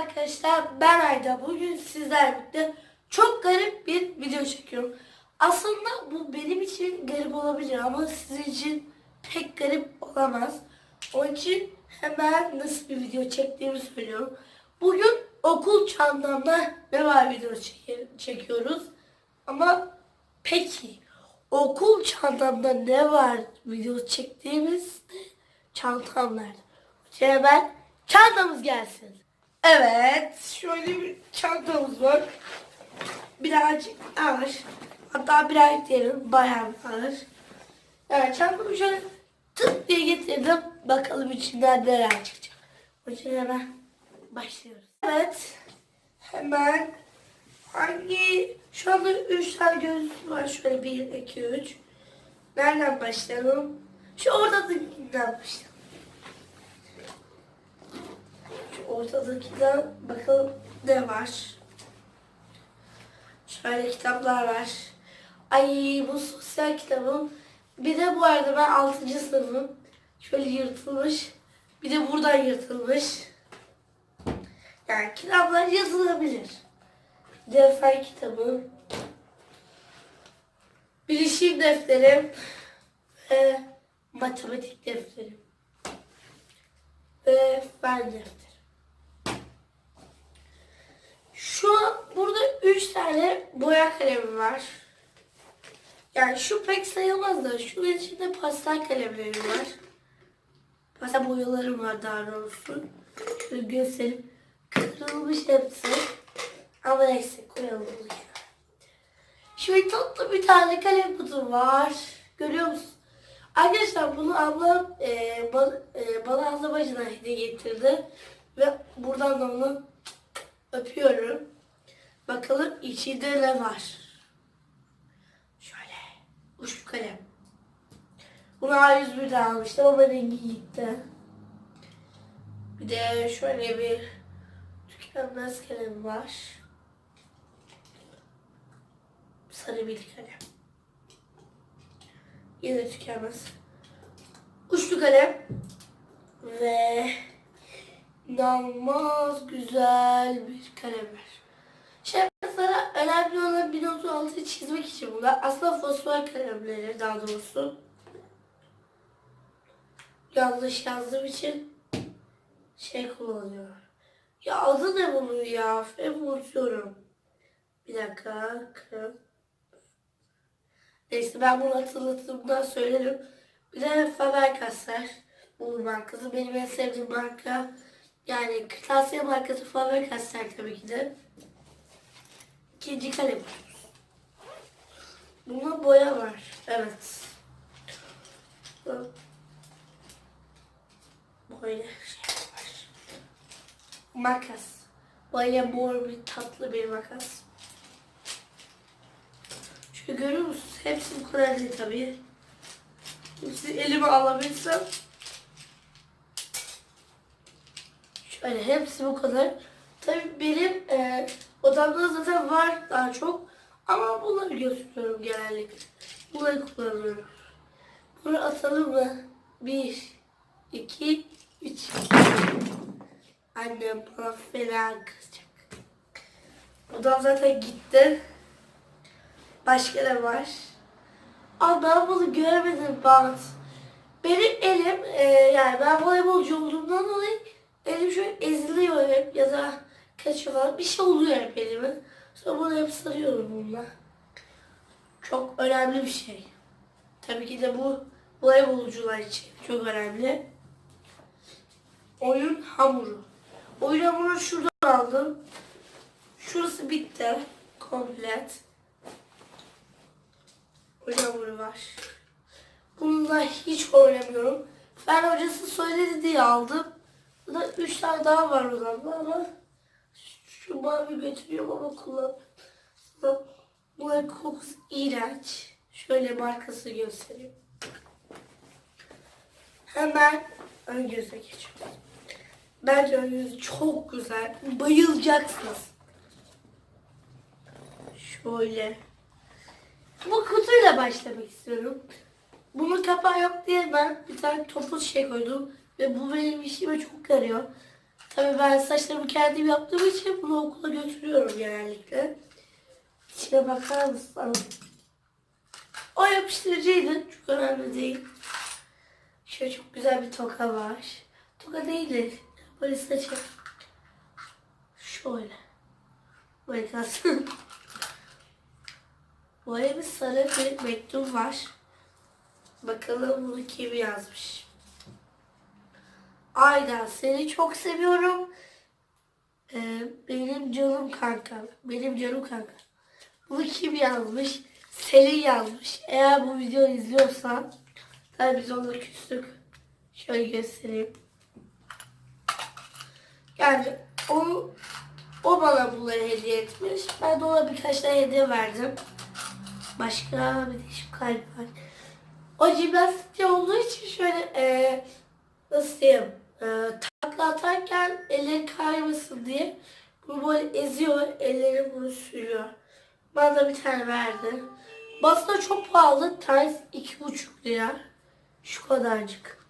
arkadaşlar ben Ayda. Bugün sizlerle çok garip bir video çekiyorum. Aslında bu benim için garip olabilir ama sizin için pek garip olamaz. Onun için hemen nasıl bir video çektiğimi söylüyorum. Bugün okul çantamda ne var video çeke- çekiyoruz. Ama peki okul çantamda ne var video çektiğimizde çantam? Şimdi hemen çantamız gelsin. Evet, şöyle bir çantamız var. Birazcık ağır. Hatta birazcık diyelim bayağı ağır. Evet, çantamı şöyle tık diye getirdim. Bakalım içinden neler çıkacak. O için hemen başlıyoruz. Evet, hemen hangi... Şu anda 3 tane göz var. Şöyle 1, 2, 3. Nereden başlayalım? Şu ortadakinden başlayalım. Şu ortadakinden bakalım ne var. Şöyle kitaplar var. Ay bu sosyal kitabım. Bir de bu arada ben 6. sınıfım. Şöyle yırtılmış. Bir de buradan yırtılmış. Yani kitaplar yazılabilir. Defter kitabı. Bilişim defterim. Ve matematik defterim. Ve fen defteri. Şu an burada 3 tane boya kalemi var. Yani şu pek sayılmaz da şunun içinde pastel kalemlerim var. Pastel boyalarım var daha doğrusu. Şöyle göstereyim. Kırılmış hepsi. Ama neyse koyalım bunu. Şöyle tatlı bir tane kalem kutum var. Görüyor musun? Arkadaşlar bunu ablam e, bana, e, bana Azerbaycan'a hediye getirdi. Ve buradan da onu öpüyorum. Bakalım içinde ne var. Şöyle. Uçlu kalem. Bunu A101'de almıştım ama rengi gitti. Bir de şöyle bir tükenmez kalem var. Sarı bir kalem. Yine tükenmez. Uçlu kalem. Ve inanılmaz güzel bir kalem var. Şey mesela önemli olan bir notu altı çizmek için bunlar. Aslında fosfor kalemleri daha doğrusu. Yanlış yazdığım için şey kullanıyorum. Ya adı ne bunun ya? Hep unutuyorum. Bir dakika. Kırım. Neyse ben bunu hatırlattığımdan söylerim. Bir de Faber-Castell. Bu markası benim en sevdiğim marka. Yani kırtasiye markası Faber-Castell tabii ki de. İkinci kalem. Bunda boya var. Evet. Böyle şey var. Makas. Böyle mor bir tatlı bir makas. Şöyle görüyor musunuz? Hepsi bu kadar değil tabii. Hepsini elime alabilsem. Şöyle hepsi bu kadar. Tabii benim e, odamda zaten var daha çok. Ama bunları götürüyorum genellikle. Bunları kullanıyorum. Bunu atalım mı? Bir, iki, üç. Annem bana fena kızacak. Odam zaten gitti. Başka ne var? Aa ben bunu göremedim bant. Benim elim e, yani ben voleybolcu olduğumdan dolayı elim şöyle eziliyor hep ya da kaçıyor falan. Bir şey oluyor hep elime. Sonra bunu hep sarıyorum bununla. Çok önemli bir şey. Tabii ki de bu voleybolcular için çok önemli. Oyun hamuru. Oyun hamurunu şuradan aldım. Şurası bitti. Komplet. Oyun hamuru var. Bununla hiç oynamıyorum. Fen hocası söyledi diye aldım. Burada üç tane daha var odamda ama şu mavi götürüyorum ama kullanmıyorum. Bunların kokusu iğrenç. Şöyle markası göstereyim. Hemen ön göze geçiyoruz. Bence ön gözü çok güzel. Bayılacaksınız. Şöyle. Bu kutuyla başlamak istiyorum. Bunun kapağı yok diye ben bir tane topuz şey koydum. Ve bu benim işime çok yarıyor. Tabii ben saçlarımı kendim yaptığım için bunu okula götürüyorum genellikle. İçine bakar mısın? O yapıştırıcıydı. Çok önemli değil. Şöyle çok güzel bir toka var. Toka değil de böyle saçı. Şöyle. Böyle kalsın. Böyle bir sarı bir mektup var. Bakalım bunu kim yazmış. Aynen seni çok seviyorum. Ee, benim canım kanka. Benim canım kanka. Bunu kim yazmış? Selin yazmış. Eğer bu videoyu izliyorsan tabii biz onunla küstük. Şöyle göstereyim. Yani o, o bana bunları hediye etmiş. Ben de ona birkaç tane hediye verdim. Başka bir de şu kalp var. O jimnastikçi olduğu için şöyle e, nasıl diyeyim e, takla atarken elleri kaymasın diye bunu böyle eziyor, elleri bunu sürüyor. Bana da bir tane verdi. Aslında çok pahalı. Tanesi iki buçuk lira. Şu kadarcık.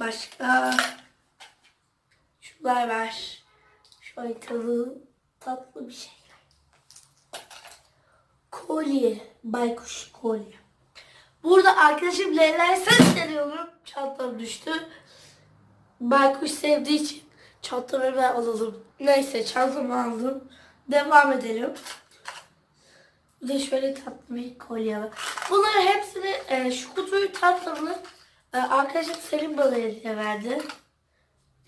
Başka şunlar var. Şöyle tadı tatlı bir şey. Kolye. Baykuş kolye. Burada arkadaşım Leyla'ya sesleniyorum. Çantam düştü. Baykuş sevdiği için çantamı hemen alalım. Neyse çantamı aldım. Devam edelim. Bir de şöyle tatlı bir kolye var. Bunların hepsini e, şu kutuyu tatlımını e, arkadaşım Selim bana hediye verdi.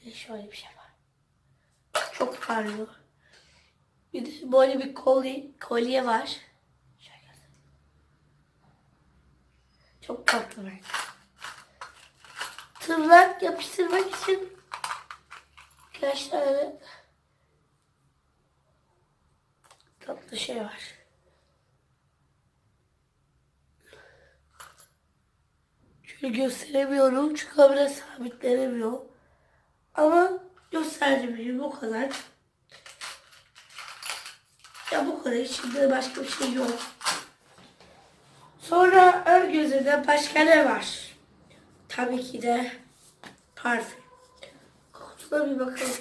Bir de şöyle bir şey var. Çok parlıyor. Bir de böyle bir kolye, kolye var. Şöyle göstereyim. Çok tatlı bence. Tırnak yapıştırmak için birkaç tane tatlı şey var. Şöyle gösteremiyorum çünkü kamera sabitlenemiyor. Ama gösterdim bu kadar. Ya bu kadar içinde başka bir şey yok. Sonra ön gözünde başka ne var? Tabii ki de parfüm. Kokusuna bir bakalım.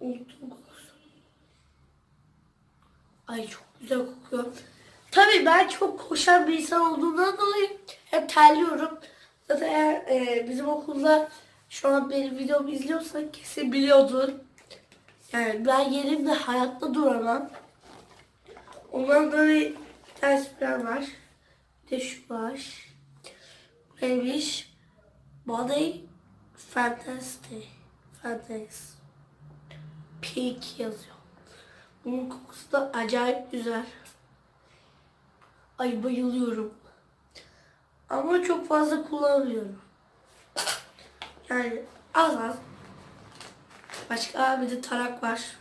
Unuttum kokusunu. Ay çok güzel kokuyor. Tabii ben çok koşan bir insan olduğumdan dolayı hep terliyorum. Zaten eğer e, bizim okulda şu an benim videomu izliyorsan kesin biliyordun. Yani ben yerimde hayatta duramam. Ondan dolayı tane sprey var. Şu var. Neymiş? Body Fantastic. Fantastic. Peak yazıyor. Bunun kokusu da acayip güzel. Ay bayılıyorum. Ama çok fazla kullanmıyorum. Yani az az. Başka bir de tarak var.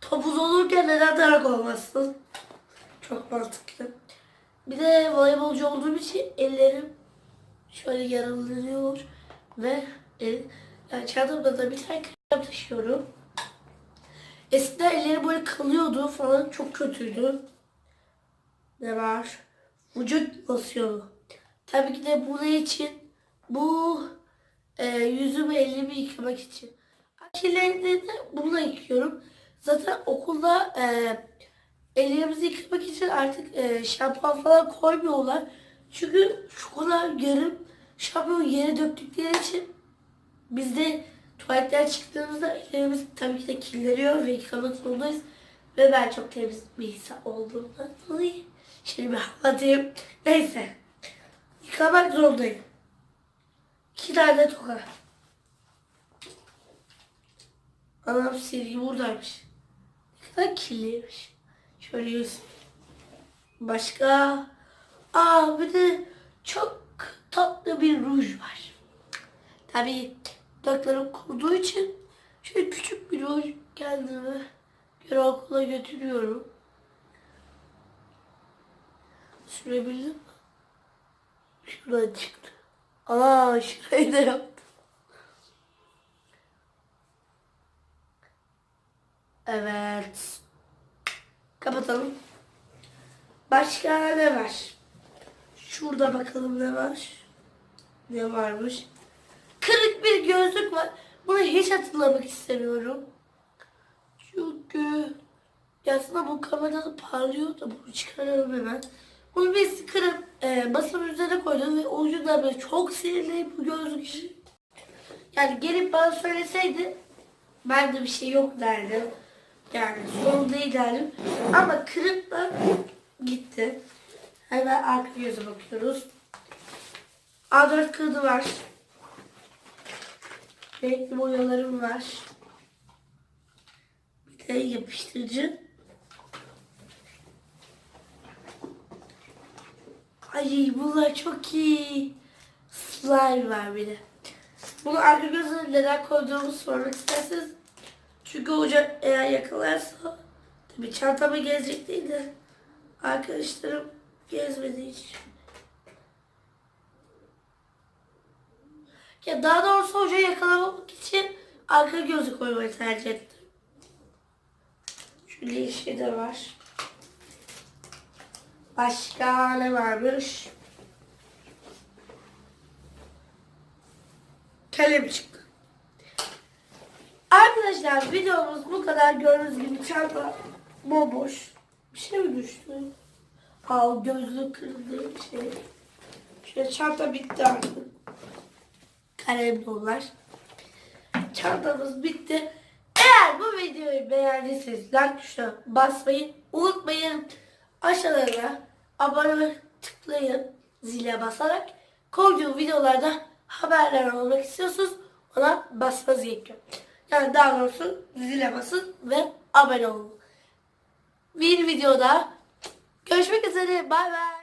Topuz olurken neden tarak olmasın? Çok mantıklı. Bir de voleybolcu olduğum için ellerim şöyle yaralanıyor ve el, yani çantamda da bir tane krem taşıyorum. Eskiden ellerim böyle kalıyordu falan çok kötüydü. Ne var? Vücut losyonu. Tabii ki de bunun için bu e, yüzümü elimi yıkamak için. Kirlerini de bununla yıkıyorum. Zaten okulda e, ellerimizi yıkamak için artık e, şampuan falan koymuyorlar. Çünkü kadar yarım şampuan yere döktükleri için biz de tuvaletten çıktığımızda ellerimiz tabii ki de kirleniyor ve yıkamak zorundayız. Ve ben çok temiz bir insan olduğumdan dolayı şimdi bir anlatayım. Neyse. Yıkamak zorundayım. İki tane toka. Anam silgi buradaymış. Ne kadar kirliymiş. Şöyle göstereyim. Başka. Aa bir de çok tatlı bir ruj var. Tabii dudaklarım kuruduğu için şöyle küçük bir ruj kendime göre okula götürüyorum. Sürebildim mi? Şuradan çıktı. Aa şurayı da yaptım. Evet. Kapatalım. Başka ne var? Şurada bakalım ne var. Ne varmış? kırık bir gözlük var. Bunu hiç hatırlamak istemiyorum. Çünkü aslında bu kamerada parlıyor da bunu çıkaralım hemen. Bunu biz kırıp e, masanın üzerine koydum ve o yüzden böyle çok sinirliyim bu gözlük işi. Yani gelip bana söyleseydi ben de bir şey yok derdim. Yani sorun değil derdim. Ama kırık da gitti. Hemen arka göze bakıyoruz. A4 kağıdı var. Renkli boyalarım var. Bir de yapıştırıcı. Ay bunlar çok iyi. Slime var bir de. Bunu arka gözüne neden koyduğumu sormak isterseniz. Çünkü hoca eğer yakalarsa tabii çantamı gezecek değil de arkadaşlarım gezmediği için. Ya daha doğrusu hocayı yakalamak için arka gözü koymayı tercih ettim. Şöyle işi de var. Başka ne varmış? Kalem çıktı. Arkadaşlar videomuz bu kadar gördüğünüz gibi çanta bomboş. Bir şey mi düştü? Al gözlük kırıldı bir şey. Şöyle çanta bitti artık. Kalem dolar. Çantamız bitti. Eğer bu videoyu beğendiyseniz like tuşuna basmayı unutmayın. Aşağıda abone tıklayın zile basarak koyduğum videolarda haberdar olmak istiyorsunuz ona basmanız gerekiyor. Yani daha doğrusu zile ve abone olun. Bir videoda görüşmek üzere. Bay bay.